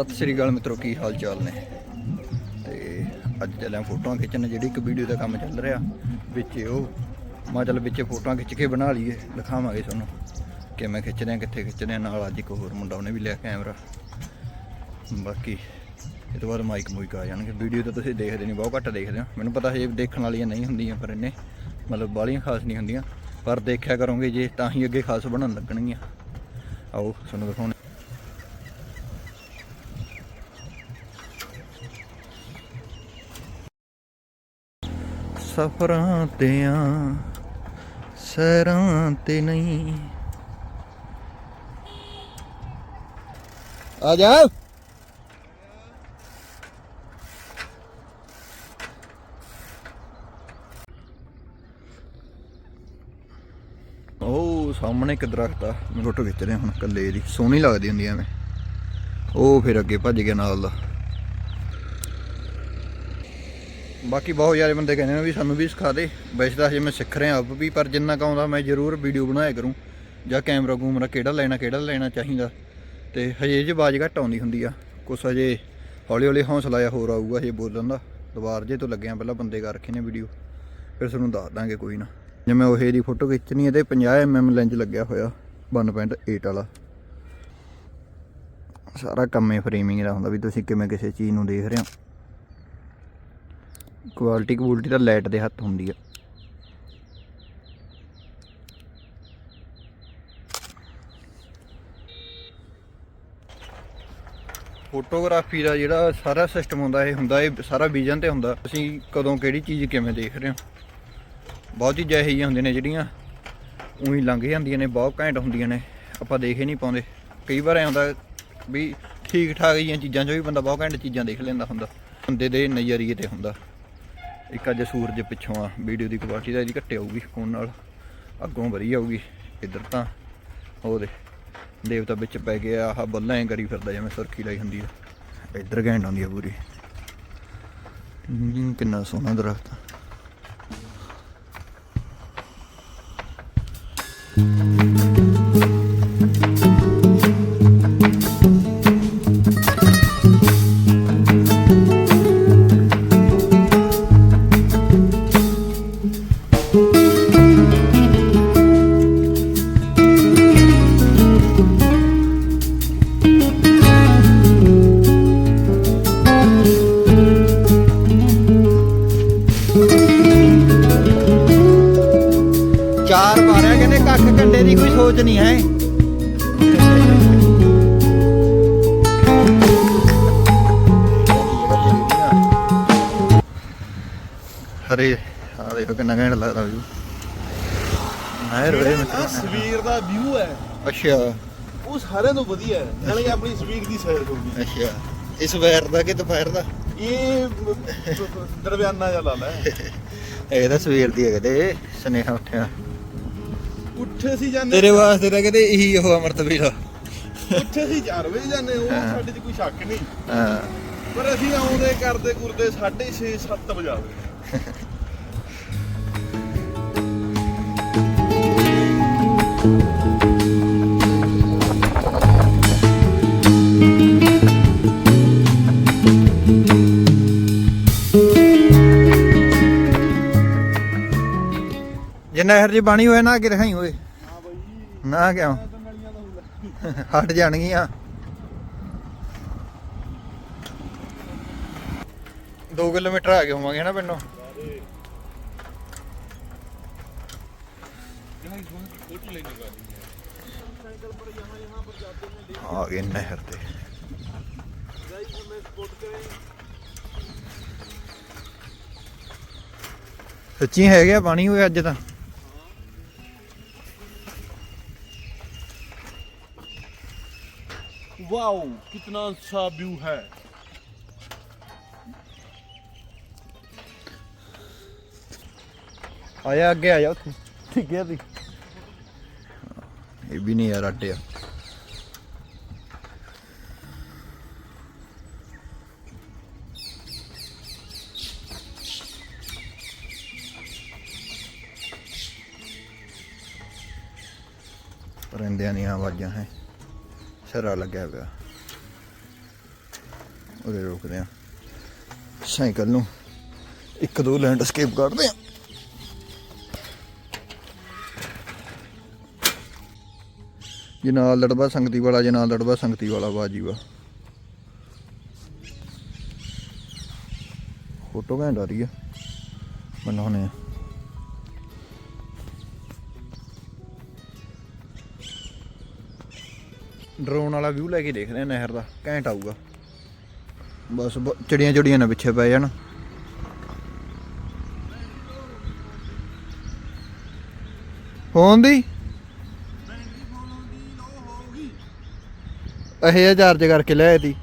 ਸਤਿ ਸ੍ਰੀ ਅਕਾਲ ਮਿੱਤਰੋ, ਕੀ ਹਾਲ ਚਾਲ ਨੇ? ਤੇ ਅੱਜ ਚੱਲਿਆ ਫੋਟੋਆਂ ਖਿੱਚਣ, ਜਿਹੜੀ ਇੱਕ ਵੀਡੀਓ ਦਾ ਕੰਮ ਚੱਲ ਰਿਹਾ, ਵਿੱਚ ਉਹ, ਮੈਂ ਚੱਲ ਵਿੱਚ ਫੋਟੋਆਂ ਖਿੱਚ ਕੇ ਬਣਾ ਲਈਏ, ਦਿਖਾਵਾਂਗੇ ਤੁਹਾਨੂੰ, ਕਿਵੇਂ ਖਿੱਚਦੇ ਆ ਕਿੱਥੇ ਖਿੱਚਦੇ ਆ ਨਾਲ ਅੱਜ ਇੱਕ ਹੋਰ ਮੁੰਡਾ, ਉਹਨੇ ਵੀ ਲਿਆ ਕੈਮਰਾ। ਬਾਕੀ, ਇਹ ਤੋਂ ਬਾਅਦ ਮਾਈਕ ਮੂਈਕ ਆ ਜਾਣਗੇ। ਵੀਡੀਓ ਤਾਂ ਤੁਸੀਂ ਦੇਖਦੇ ਨਹੀਂ, ਬਹੁਤ ਘੱਟ ਦੇਖਦੇ ਹੋ। ਮੈਨੂੰ ਪਤਾ ਹੈ ਦੇਖਣ ਵਾਲੀਆਂ ਨਹੀਂ ਹੁੰਦੀਆਂ, ਪਰ ਇੰਨੇ ਮਤਲਬ ਬਾਲੀਆਂ ਖਾਸ ਨਹੀਂ ਹੁੰਦੀਆਂ। ਪਰ ਦੇਖਿਆ ਕਰੋਗੇ ਜੇ, ਤਾਂ ਹੀ ਅੱਗੇ ਖਾਸ ਬਣਨ ਲੱਗਣਗੀਆਂ। ਆਓ, ਤੁਹਾਨੂੰ ਦਿਖਾਉਣੇ ਸਫਰਾਂ ਤੇ ਆ ਸਰਾਂ ਤੇ ਨਹੀਂ। ਆ ਜਾ। ਉਹ ਸਾਹਮਣੇ ਇੱਕ ਦਰਖਤ ਆ, ਮੈਂ ਫੋਟੋ ਖਿੱਚ ਰਿਹਾ ਹੁਣ ਕੱਲੇ ਦੀ। ਸੋਹਣੀ ਲੱਗਦੀ ਹੁੰਦੀ ਐਵੇਂ। ਉਹ ਫਿਰ ਅੱਗੇ ਭੱਜ ਗਿਆ ਨਾਲ ਦਾ। ਬਾਕੀ ਬਹੁਤ ਸਾਰੇ ਬੰਦੇ ਕਹਿੰਦੇ ਨੇ ਵੀ ਸਾਨੂੰ ਵੀ ਸਿਖਾ ਦੇ। ਵੈਸੇ ਤਾਂ ਹਜੇ ਮੈਂ ਸਿੱਖ ਰਿਹਾ ਆਪ ਵੀ, ਪਰ ਜਿੰਨਾ ਕੁ ਆਉਂਦਾ ਮੈਂ ਜ਼ਰੂਰ ਵੀਡੀਓ ਬਣਾਇਆ ਕਰੂੰ। ਜਾਂ ਕੈਮਰਾ ਕੂਮਰਾ ਕਿਹੜਾ ਲੈਣਾ ਕਿਹੜਾ ਲੈਣਾ ਚਾਹੀਦਾ। ਤੇ ਹਜੇ ਜੇ ਬਾਜ ਘੱਟ ਆਉਂਦੀ ਹੁੰਦੀ ਆ। ਕੁਛ ਹਜੇ ਹੌਲੀ ਹੌਲੀ ਹੌਸਲਾ ਜਾਂ ਹੋਰ ਆਊਗਾ ਹਜੇ ਬੋਲਣ ਦਾ। ਦੁਬਾਰ ਜੇ ਤੋਂ ਲੱਗਿਆ ਪਹਿਲਾਂ ਬੰਦੇ ਕਰ ਰੱਖੇ ਨੇ ਵੀਡੀਓ ਫਿਰ ਤੁਹਾਨੂੰ ਦੱਸ ਦਾਂਗੇ ਕੋਈ ਨਾ। ਜਿਵੇਂ ਉਹ ਦੀ ਫੋਟੋ ਖਿੱਚਣੀ ਹੈ ਤੇ 50 mm ਲੈਂਜ ਲੱਗਿਆ ਹੋਇਆ 1.8 ਵਾਲਾ। ਸਾਰਾ ਕੰਮ ਹੀ ਫਰੇਮਿੰਗ ਦਾ ਹੁੰਦਾ ਵੀ ਤੁਸੀਂ ਕਿਵੇਂ ਕਿਸੇ ਚੀਜ਼ ਨੂੰ ਦੇਖ ਰਹੇ ਹੋ। ਕੁਆਲਿਟੀ ਕੁਆਲਿਟੀ ਤਾਂ ਲਾਈਟ ਦੇ ਹੱਥ ਹੁੰਦੀ ਆ। ਫੋਟੋਗ੍ਰਾਫੀ ਦਾ ਜਿਹੜਾ ਸਾਰਾ ਸਿਸਟਮ ਹੁੰਦਾ, ਇਹ ਹੁੰਦਾ, ਇਹ ਸਾਰਾ ਵਿਜ਼ਨ ਤੇ ਹੁੰਦਾ। ਤੁਸੀਂ ਕਦੋਂ ਕਿਹੜੀ ਚੀਜ਼ ਕਿਵੇਂ ਦੇਖ ਰਹੇ ਹੋ। ਬਹੁਤ ਚੀਜ਼ਾਂ ਇਹੋ ਜਿਹੀਆਂ ਹੁੰਦੀਆਂ ਨੇ ਜਿਹੜੀਆਂ ਉਹੀ ਲੰਘ ਜਾਂਦੀਆਂ ਨੇ, ਬਹੁਤ ਘੈਂਟ ਹੁੰਦੀਆਂ ਨੇ। ਆਪਾਂ ਦੇਖ ਹੀ ਨਹੀਂ ਪਾਉਂਦੇ। ਕਈ ਵਾਰ ਐ ਹੁੰਦਾ ਵੀ ਠੀਕ ਠਾਕ ਜਿਹੀਆਂ ਚੀਜ਼ਾਂ 'ਚੋਂ ਵੀ ਬੰਦਾ ਬਹੁਤ ਘੈਂਟ ਚੀਜ਼ਾਂ ਦੇਖ ਲੈਂਦਾ ਹੁੰਦਾ। ਬੰਦੇ ਦੇ ਨਜ਼ਰੀਏ ਤੇ ਹੁੰਦਾ। ਇੱਕ ਅੱਜ ਸੂਰਜ ਪਿੱਛੋਂ ਆ, ਵੀਡੀਓ ਦੀ ਕੁਆਲਿਟੀ ਤਾਂ ਇਹਦੀ ਘੱਟੇ ਆਊਗੀ ਫੋਨ ਨਾਲ, ਅੱਗੋਂ ਵਧੀਆ ਆਊਗੀ ਇੱਧਰ ਤਾਂ, ਉਹ ਦੇਵਤਾ ਵਿੱਚ ਪੈ ਗਿਆ, ਆਹ ਬੱਲਾਂ ਐ ਕਰੀ ਫਿਰਦਾ ਜਿਵੇਂ ਸੁਰਖੀ ਲਾਈ ਹੁੰਦੀ ਆ ਇੱਧਰ ਘੈਂਟ ਆਉਂਦੀ ਆ ਪੂਰੀ ਕਿੰਨਾ ਸੋਹਣਾ ਦਰਖਤ ਆ। ਲੱਗਦਾ ਵੀ ਨਹਿਰ ਵੇ ਜਿਹੜਾ ਸਵੇਰ ਦਾ ਵਿਊ ਹੈ ਅੱਛਾ। ਉਹ ਸਾਰਿਆਂ ਤੋਂ ਵਧੀਆ ਹੈ। ਨਾਲੇ ਆਪਣੀ ਸਵੇਰ ਦੀ ਸੈਰ ਹੋਊਗੀ ਅੱਛਾ। ਇਸ ਵਾਰ ਦਾ ਕਿ ਦੁਪਹਿਰ ਦਾ? ਇਹ ਦਰਵਿਆਨਾ ਜਿਹਾ ਲਾ ਲੈ। ਇਹ ਤਾਂ ਸਵੇਰ ਦੀ ਹੈ ਕਿਤੇ ਸਨੇਹਾ ਉੱਠਿਆ। ਉੱਠੇ ਸੀ ਜਾਂਦੇ ਤੇਰੇ ਵਾਸਤੇ ਤਾਂ ਕਿਤੇ ਇਹੀ ਉਹ ਅਮਰਤ ਵੀਰਾ ਉੱਠੇ ਸੀ 4 ਵਜੇ ਜਾਂਦੇ ਉਹ। ਸਾਡੇ 'ਚ ਕੋਈ ਸ਼ੱਕ ਨਹੀਂ। ਹਾਂ। ਪਰ ਅਸੀਂ ਆਉਂਦੇ ਕਰਦੇ ਕੁਰਦੇ 6:30 7 ਵਜਾਵੇ ਜੇ ਨਹਿਰ 'ਚ ਪਾਣੀ ਹੋਏ ਨਾ ਅੱਗੇ ਦਿਖਾਈ ਹੋਏ। ਹਾਂ ਬਾਈ ਨਾ ਕਿਉਂ ਦਾ ਹਟ ਜਾਣਗੀਆਂ। 2 ਕਿਲੋਮੀਟਰ ਆ ਗਏ ਹੋਵਾਂਗੇ ਨਾ ਪਿੰਡੋਂ? ਆ ਗਏ ਨਹਿਰ ਤੇ। ਸੱਚੀ ਹੈ ਗਿਆ ਪਾਣੀ ਹੋਇਆ ਅੱਜ ਤਾਂ। ਵਾਓ ਕਿੰਨਾ ਅੱਛਾ ਵਿਊ ਹੈ ਆਇਆ ਅੱਗੇ ਆ ਜਾ ਉੱਥੇ ਠੀਕ ਹੈ ਵੀ ਇਹ ਵੀ ਨਹੀਂ ਯਾਰ ਅੱਡੇ ਆ ਪਰਿੰਦਿਆਂ ਦੀਆਂ ਆਵਾਜ਼ਾਂ ਹੈ ਸਰਾ ਲੱਗਿਆ ਪਿਆ। ਉਰੇ ਰੋਕਦੇ ਆ। ਸਾਈਕਲ ਨੂੰ ਇੱਕ ਦੋ ਲੈਂਡਸਕੇਪ ਕੱਢਦੇ ਆ। ਜੇ ਨਾਲ ਲੜਵਾ ਸੰਗਤੀ ਵਾਲਾ ਜੇ ਨਾਲ ਲੜਵਾ ਸੰਗਤੀ ਵਾਲਾ ਬਾਜੀ ਵਾ ਫੋਟੋ ਘੈਂਟ ਆ ਰਹੀ ਆ। ਬਣਾਉਣੇ ਆ। ਡਰੋਨ ਵਾਲਾ ਵਿਊ ਲੈ ਕੇ ਦੇਖਦੇ ਆ ਨਹਿਰ ਦਾ ਘੈਂਟ ਆਊਗਾ। ਬਸ ਚਿੜੀਆਂ ਚਿੜੀਆਂ ਨਾ ਪਿੱਛੇ ਪੈ ਜਾਣ ਫੋਨ ਦੀ? ਇਹ ਚਾਰਜ ਕਰਕੇ ਲੈ ਆਈ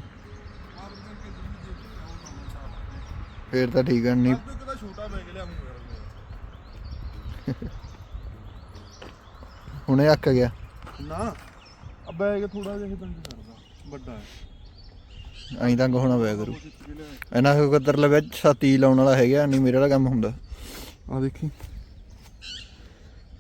ਫੇਰ ਤਾਂ ਠੀਕ ਆ ਨਹੀਂ। ਤਾਂ ਹੁਣੇ ਅੱਕ ਗਿਆ। ਨਾ। ਬੈਗ ਥੋੜਾ ਜਿਹਾ ਹੀ ਤੰਗ ਕਰਦਾ ਵੱਡਾ ਹੈ। ਐਂ ਤੰਗ ਹੋਣਾ ਪਿਆ ਕਰੂ। ਇਹਨਾਂ ਕੋ ਕਦਰ ਲਵੇ ਛਾਤੀ ਲਾਉਣ ਵਾਲਾ ਹੈਗਾ ਨਹੀਂ ਮੇਰੇ ਵਾਲਾ ਕੰਮ ਹੁੰਦਾ। ਆ ਦੇਖੀ।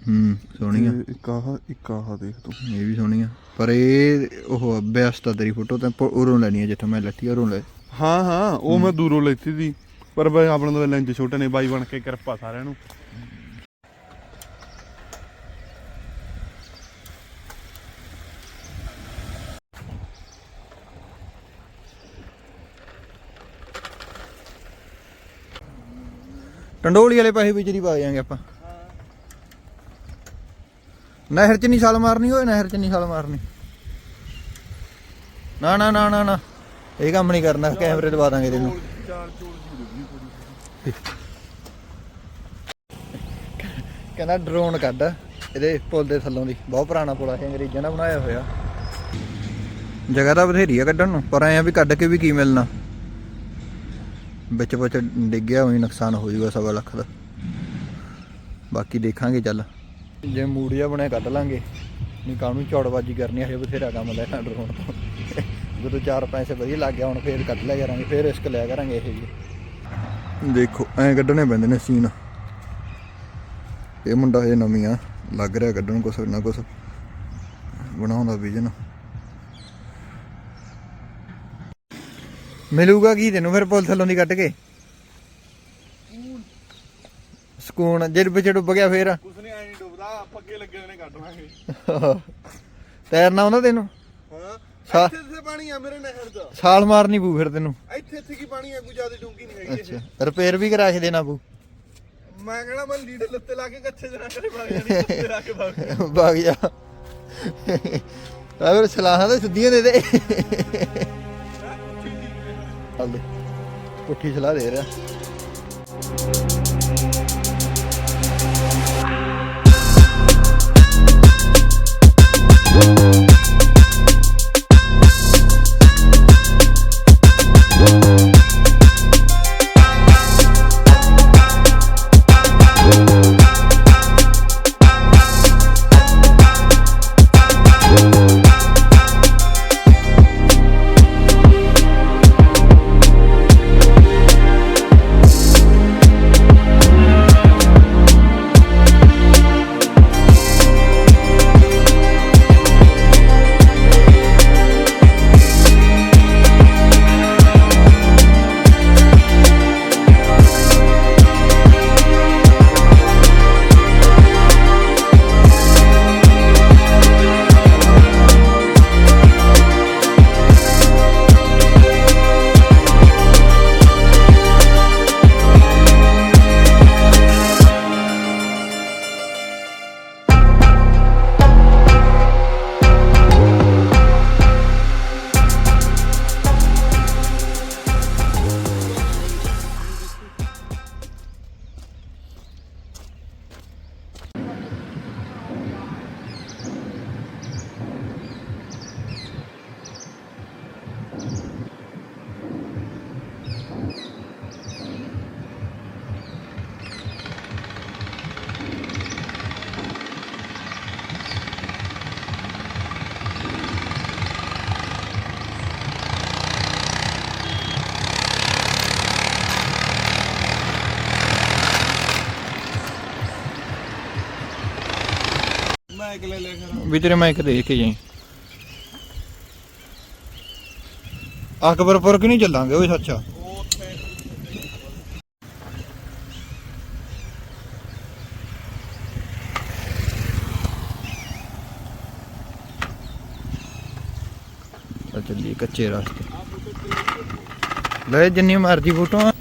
ਹੂੰ ਸੋਹਣੀ ਆ ਇੱਕ ਆਹ ਇੱਕ ਆਹ ਦੇਖ ਤੂੰ। ਇਹ ਵੀ ਸੋਹਣੀ ਆ ਪਰ ਇਹ ਉਹ ਬਿਆਸਤਾ ਤੇਰੀ ਫੋਟੋ ਤਾਂ ਪ- ਉਰੋਂ ਲੈਣੀ ਆ ਜਿੱਥੋਂ ਮੈਂ ਲੱਤੀ ਉਰੋਂ ਲੈ। ਹਾਂ ਹਾਂ ਉਹ ਮੈਂ ਦੂਰੋਂ ਲੈਤੀ ਸੀ। ਪਰ ਬਈ ਆਪਣੇ ਤੋਂ ਲੈਂਜ ਛੋਟੇ ਨੇ ਬਾਈ ਬਣ ਕੇ ਕਿਰਪਾ ਸਾਰਿਆਂ ਨੂੰ। ਟੰਡੋਲੀ ਵਾਲੇ ਪੈਸੇ ਵਿੱਚ ਪਾ ਜਾਾਂਗੇ ਆਪਾਂ। ਨਹਿਰ ਚ ਨਹੀਂ ਛਾਲ ਮਾਰਨੀ, ਓਏ ਨਹਿਰ ਚ ਨਹੀਂ ਛਾਲ ਮਾਰਨੀ। ਨਾ ਨਾ ਨਾ ਨਾ ਨਾ। ਇਹ ਕੰਮ ਨਹੀਂ ਕਰਨਾ, ਕੈਮਰੇ ਲਵਾ ਦਾਂਗੇ ਤੈਨੂੰ। ਕਹਿੰਦਾ ਡਰੋਨ ਕੱਢ, ਇਹਦੇ ਪੁਲ ਦੇ ਥੱਲੋਂ ਦੀ। ਬਹੁਤ ਪੁਰਾਣਾ ਪੁਲ ਆ ਅੰਗਰੇਜ਼ਾਂ ਦਾ ਬਣਾਇਆ ਹੋਇਆ। ਜਗ੍ਹਾ ਤਾਂ ਬਥੇਰੀ ਆ ਕੱਢਣ ਨੂੰ, ਪਰ ਐਂ ਵੀ ਕੱਢ ਕੇ ਵੀ ਕੀ ਮਿਲਣਾ। ਵਿੱਚ ਵਿੱਚ ਡਿੱਗਿਆ ਹੋਈ ਨੁਕਸਾਨ ਹੋ ਜਾਊਗਾ ਸਵਾ ਲੱਖ ਦਾ। ਬਾਕੀ ਦੇਖਾਂਗੇ ਚੱਲ। ਜੇ ਮੂਡ ਜਿਹਾ ਬਣਿਆ ਕੱਢ ਲਾਂਗੇ। ਨਹੀਂ ਕਾਹਨੂੰ ਚੌੜਬਾਜੀ ਕਰਨੀ ਹੈ ਬਥੇਰਾ ਕੰਮ ਲੈ ਡਰੋਨ ਤੋਂ। ਜਦੋਂ ਚਾਰ ਪੈਸੇ ਵਧੀਆ ਲੱਗ ਗਿਆ, ਹੁਣ ਫੇਰ ਕੱਢ ਲਿਆ ਕਰਾਂਗੇ, ਫੇਰ ਰਿਸਕ ਲਿਆ ਕਰਾਂਗੇ ਇਹ ਜੀ। ਦੇਖੋ, ਐਂ ਕੱਢਣੇ ਪੈਂਦੇ ਨੇ ਸੀਨ। ਇਹ ਮੁੰਡਾ ਹਜੇ ਨਵੀਂ ਆ, ਲੱਗ ਰਿਹਾ ਕੱਢਣ ਕੁਛ ਨਾ ਕੁਛ। ਬਣਾਉਂਦਾ ਵਿਜਨ ਮਿਲੂਗਾ ਕੀ ਤੈਨੂੰ ਫਿਰ ਪੁੱਲ ਥੱਲੋਂ ਦੀ ਕੱਢ ਕੇ? ਸਕੂਨ ਜੇ ਵਿੱਚ ਡੁੱਬ ਗਿਆ ਫੇਰ। ਕੁਛ ਨਹੀਂ ਐ ਨਹੀਂ ਡੁੱਬਦਾ ਪੱਕੇ ਲੱਗੇ ਨੇ ਕੱਢ ਲਾਂਗੇ। ਤੈਰਨਾ ਆਉਂਦਾ ਤੈਨੂੰ? ਹਾਂ ਸਾ- ਇੱਥੇ ਇੱਥੇ ਪਾਣੀ ਆ ਮੇਰੇ ਨਹਿਰ ਦਾ। ਛਾਲ ਮਾਰਨੀ ਪੂ ਫਿਰ ਤੈਨੂੰ। ਇੱਥੇ ਇੱਥੇ ਕੀ ਪਾਣੀ ਆ ਕੋਈ ਜ਼ਿਆਦਾ ਡੂੰਗੀ ਨਹੀਂ ਹੈਗੀ ਅੱਛਾ ਰਿਪੇਅਰ ਵੀ ਕਰਾ ਕੇ ਦੇਣਾ ਪੂ ਮੈਂ ਕਹਿਣਾ ਮੈਂ ਲੀੜੇ ਲੱਤੇ ਲਾ ਕੇ ਕੱਛੇ ਜਣਾ ਕਰੇ ਪਾ ਜਾਣੀ ਲੱਤੇ ਲਾ ਕੇ ਭਾਗ ਭਾਗ ਜਾ। ਆ ਫਿਰ ਸਲਾਹਾਂ ਤਾਂ ਸਿੱਧੀਆਂ ਦੇ ਦੇ। ਚੱਲ ਪੁੱਠੀ ਸਲਾਹ ਦੇ ਰਿਹਾ। ਮੈਂ ਇੱਕ ਲੈ ਲਿਆ ਕਰ। ਵੀ ਤੇਰੇ ਮੈਂ ਇੱਕ ਅਕਬਰਪੁਰ ਕਿ ਨਹੀਂ ਚੱਲਾਂਗੇ? ਓਏ ਸੱਚਾ ਚੱਲ ਚੱਲੀਏ ਕੱਚੇ ਰਸਤੇ। ਲੈ ਜਿੰਨੀ ਮਰਜ਼ੀ ਫੋਟੋਆਂ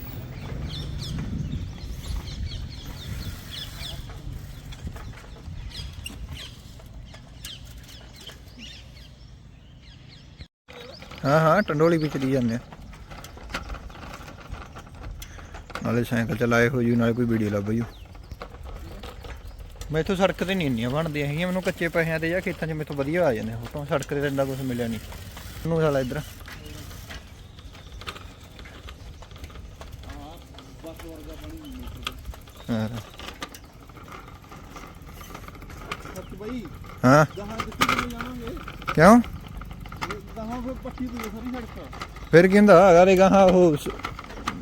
ਹਾਂ ਹਾਂ ਟੰਡੋਲੀ ਵੀ ਚਲੀ ਜਾਂਦੇ ਆ। ਨਾਲੇ ਸਾਈਕਲ ਚਲਾਏ ਹੋ ਜੂ ਨਾਲੇ ਕੋਈ ਵੀਡੀਓ ਲੱਭ ਜੂ। ਮੈਥੋਂ ਸੜਕ ਤੇ ਨਹੀਂ ਇੰਨੀਆਂ ਬਣਦੀਆਂ ਹੈਗੀਆਂ ਮੈਨੂੰ ਕੱਚੇ ਪੈਸਿਆਂ ਤੇ ਜਾਂ ਖੇਤਾਂ 'ਚ ਮੈਥੋਂ ਵਧੀਆ ਆ ਜਾਂਦੇ ਫੋਟੋ ਸੜਕ ਤੇ ਇੰਨਾ ਕੁਝ ਮਿਲਿਆ ਨਹੀਂ। ਨੂੰ ਸਾਲਾ ਇੱਧਰ। ਹਾਂ। ਹਾਂ। ਕਿਉਂ? ਫਿਰ ਪੱਕੀ ਦੀ ਸਾਰੀ ਸੜਕ। ਫਿਰ ਕਹਿੰਦਾ ਅਰੇ ਗਾਹਾਂ ਉਹ ਸ-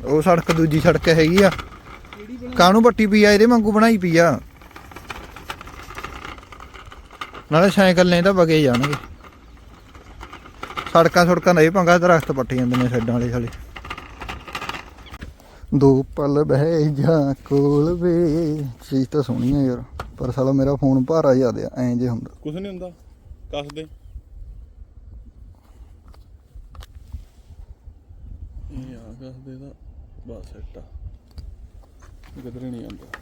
ਉਹ ਸੜਕ ਦੂਜੀ ਸੜਕ ਹੈਗੀ ਆ। ਕਿਹੜੀ ਬਣਾ ਕਾਹਨੂੰ ਪੱਟੀ ਪਈ ਆ? ਇਹਦੇ ਵਾਂਗੂ ਬਣਾਈ ਪਈ ਆ। ਨਾਲੇ ਸਾਈਕਲ ਨੇ ਤਾਂ ਵਗੇ ਜਾਣਗੇ। ਸੜਕਾਂ ਸੜਕਾਂ ਦਾ ਇਹ ਪੰਗਾ ਦਰਖਤ ਪੱਟ ਜਾਂਦੇ ਨੇ ਸਾਈਡਾਂ ਵਾਲੇ ਸਾਲੇ। ਦੋ ਪਲ ਬਹਿ ਜਾ ਕੋਲ ਵੇ। ਚੀਜ਼ ਤਾਂ ਸੋਹਣੀ ਆ ਯਾਰ। ਪਰ ਸਾਲਾ ਮੇਰਾ ਫੋਨ ਭਾਰਾ ਜ਼ਿਆਦਾ ਐਂ ਜੇ ਹੁੰਦਾ। ਕੁਝ ਨਹੀਂ ਹੁੰਦਾ। ਕੱਸ ਦੇ ਇਹ ਆ ਕੱਸ ਦੇ ਦਾ ਬਸ ਸੈੱਟ ਆ। ਕਿਧਰੇ ਨਹੀਂ ਆਉਂਦਾ।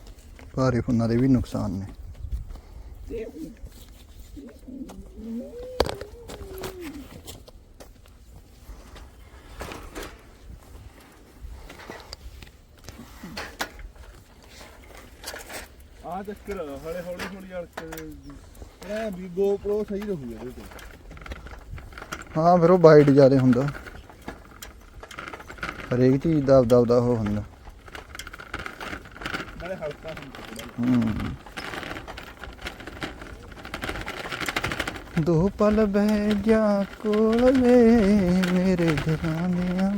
ਭਾਰੇ ਫੋਨਾਂ ਦੇ ਵੀ ਨੁਕਸਾਨ ਨੇ। ਆ ਚੱਕਰ ਹਲੇ ਹੌਲੀ ਹੌਲੀ ਅੜਕ ਇਹ ਵੀ GoPro ਸਹੀ ਰਹੂਗਾ ਇਹਦੇ ਤੇ। ਹਾਂ ਫਿਰ ਉਹ ਵਾਈਡ ਜ਼ਿਆਦਾ ਹੁੰਦਾ। ਹਰੇਕ ਚੀਜ਼ ਦਾ ਆਪਦਾ ਆਪਦਾ ਉਹ ਹੁੰਦਾ। ਨਾਲੇ ਹਲਕਾ ਹੁੰਦਾ। ਥੋੜਾ ਹਮ। ਦੋ ਪਲ ਬਹਿ ਜਾ ਕੋਲ ਮੇਰੇ ਦਿਲਾਂ ਦੀਆਂ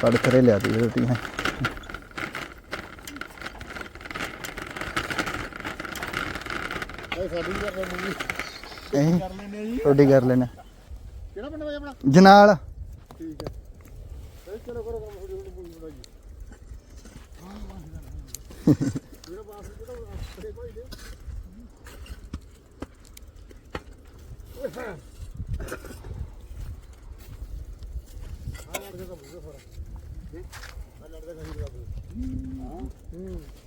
ਸੜਕ ਰੇ ਲਿਆ ਦੀ ਰੋਟੀ ਹੈ ਇਹ ਸਾਡੀ ਵੀ ਕਰ ਲੈਣੀ ਐਂ ਕਰ ਲੈਣੇ ਜੀ ਰੋਟੀ ਕਰ ਲੈਣਾ ਕਿਹੜਾ ਪਿੰਡ ਬਾਈ ਆਪਣਾ ਜਨਾਲ ਠੀਕ ਹੈ ਇਹ ਚਲੋ ਕਰੋ ਕੰਮ ਹੌਲੀ ਹੌਲੀ ਬੋਲੀ ਬਣਾਈ ਜਿਹੜਾ ਬਾਸ ਜਿਹੜਾ ਅਸਲੇ ਭਾਈ ਦੇ ਆ ਲੜ ਕੇ ਕੰਮ ਹੋ ਫਰਾ ਆ ਲੜ ਕੇ ਕਹੀਂ ਦਾ ਹੂੰ ਇਹ ਖਿੱਚਲੀ ਜੀ ਇੱਕ ਨਦੀ ਥੋੜੀ ਖਿੱਚ ਲੈ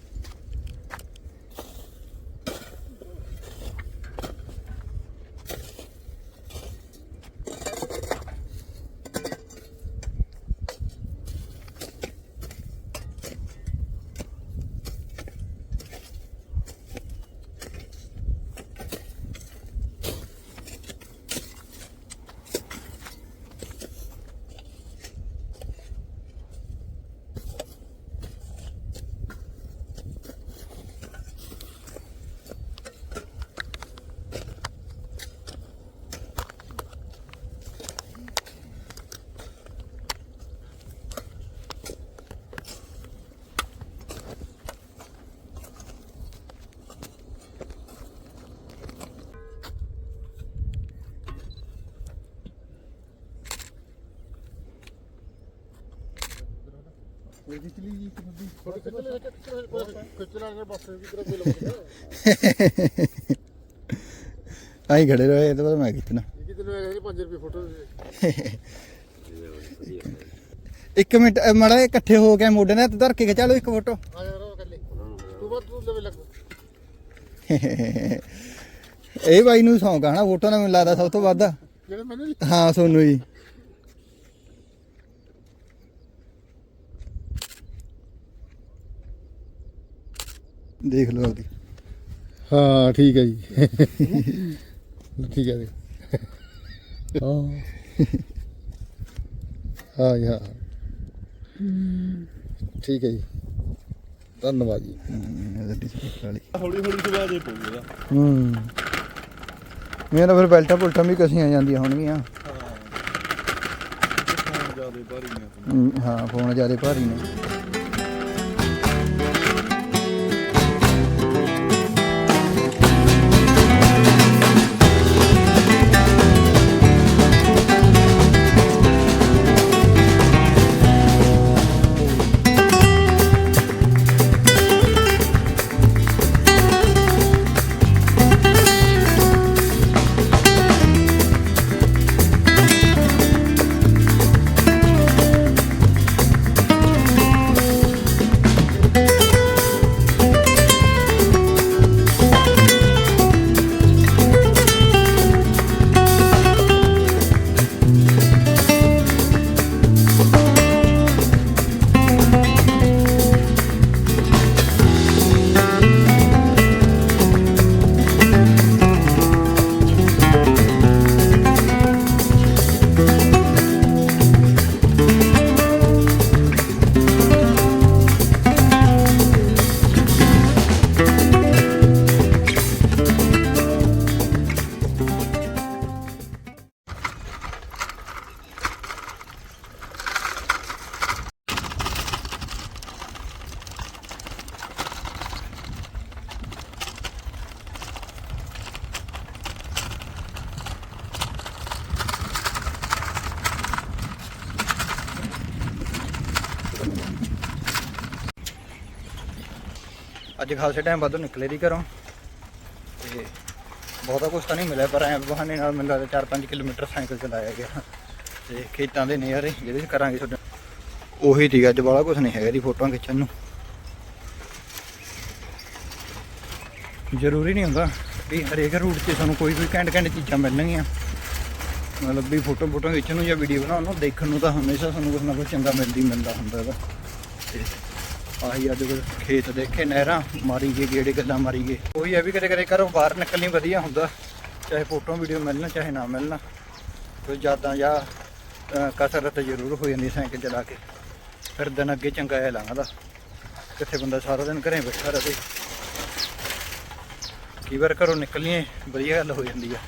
ਆਈ ਖੜੇ ਰਹੇ ਤਾਂ ਮੈਂ ਕਿਤਨਾ ਇਹ ਕਿਤੇ ਨੂੰ। ਹੈਗਾ 5 ਰੁਪਏ ਫੋਟੋ ਇੱਕ ਮਿੰਟ ਮਾੜਾ ਇਕੱਠੇ ਹੋ ਕੇ ਮੋਢੇ ਨਾਲ ਧਰ ਕੇ ਖਿਚਾ ਲਓ ਇੱਕ ਫੋਟੋ। ਇਹ ਬਾਈ ਨੂੰ ਸੌਂਕ ਆ ਹਨਾ ਫੋਟੋ ਨਾਲ ਮੈਨੂੰ ਲੱਗਦਾ ਸਭ ਤੋਂ ਵੱਧ। ਹਾਂ ਸੋਨੂੰ ਜੀ। ਦੇਖ ਲਓ ਉਹਦੀ ਹਾਂ ਠੀਕ ਹੈ ਜੀ। ਠੀਕ ਹੈ ਜੀ। ਹਾਂ। ਹਾਂ ਯਾ ਠੀਕ ਹੈ ਜੀ। ਧੰਨਵਾਦ ਜੀ। ਵਾਲੀ। ਹੌਲੀ ਹੌਲੀ ਸੁਭਾਅ ਜੇ ਪਊਗਾ ਹੂੰ। ਮੇਰਾ ਫਿਰ ਬੈਲਟਾਂ ਪੁਲਟਾਂ ਵੀ ਕਸੀਆਂ ਜਾਂਦੀਆਂ ਹੋਣਗੀਆਂ। ਹਾਂ। ਜ਼ਿਆਦਾ ਭਾਰੀ ਨਹੀਂ ਹਮ, ਹਾਂ ਫੋਨ ਜ਼ਿਆਦਾ ਭਾਰੀ ਨੇ। ਅੱਜ ਖਾਸੇ ਟਾਈਮ ਬਾਅਦੋਂ ਨਿਕਲੇ ਦੀ ਘਰੋਂ। ਤੇ ਬਹੁਤਾ ਕੁਛ ਤਾਂ ਨਹੀਂ ਮਿਲਿਆ, ਪਰ ਐ ਬਹਾਨੇ ਨਾਲ ਮੈਨੂੰ ਲੱਗਦਾ 4-5 ਕਿਲੋਮੀਟਰ ਸਾਈਕਲ ਚਲਾਇਆ ਗਿਆ। ਤੇ ਖੇਤਾਂ ਦੇ ਨਜ਼ਾਰੇ ਜਿਹਦੇ 'ਚ ਕਰਾਂਗੇ ਤੁਹਾਡਾ ਉਹੀ ਠੀਕ ਅੱਜ ਬਾਹਲਾ ਕੁਛ ਨਹੀਂ ਹੈਗਾ ਦੀ ਫੋਟੋਆਂ ਖਿੱਚਣ ਨੂੰ। ਜ਼ਰੂਰੀ ਨਹੀਂ ਹੁੰਦਾ ਵੀ ਹਰੇਕ ਰੂਟ 'ਤੇ ਸਾਨੂੰ ਕੋਈ ਕੋਈ ਘੈਂਟ ਘੈਂਟ ਚੀਜ਼ਾਂ ਮਿਲਣਗੀਆਂ। ਮਤਲਬ ਵੀ ਫੋਟੋ ਫੋਟੋ ਖਿੱਚਣ ਨੂੰ ਜਾਂ ਵੀਡੀਓ ਬਣਾਉਣ ਨੂੰ ਦੇਖਣ ਨੂੰ ਤਾਂ ਹਮੇਸ਼ਾ ਸਾਨੂੰ ਕੁਛ ਨਾ ਕੁਛ ਚੰਗਾ ਮਿਲਦੀ ਮਿਲਦਾ ਹੁੰਦਾ ਇਹਦਾ ਤੇ ਆਹੀ ਅੱਜ ਫਿਰ ਖੇਤ ਦੇਖੇ ਨਹਿਰਾਂ, ਮਾਰੀ ਗਏ ਗੇੜੇ ਗੱਲਾਂ ਮਾਰੀ ਗਏ। ਉਹੀ ਹੈ ਵੀ ਕਦੇ ਕਦੇ ਘਰੋਂ ਬਾਹਰ ਨਿਕਲਣੀ ਵਧੀਆ ਹੁੰਦਾ, ਚਾਹੇ ਫੋਟੋ ਵੀਡੀਓ ਮਿਲਣਾ, ਚਾਹੇ ਨਾ ਮਿਲਣਾ। ਕੋਈ ਯਾਦਾਂ ਜਾਂ ਕਸਰਤ ਜ਼ਰੂਰ ਹੋ ਜਾਂਦੀ ਸਾਈਕਲ ਚਲਾ ਕੇ। ਫਿਰ ਦਿਨ ਅੱਗੇ ਚੰਗਾ ਹੈ ਲੰਘਦਾ। ਕਿੱਥੇ ਬੰਦਾ ਸਾਰਾ ਦਿਨ ਘਰੇ ਬੈਠਾ ਰਹੇ। ਕਈ ਵਾਰ ਘਰੋਂ ਨਿਕਲਣੀਏ ਵਧੀਆ ਗੱਲ ਹੋ ਜਾਂਦੀ ਆ।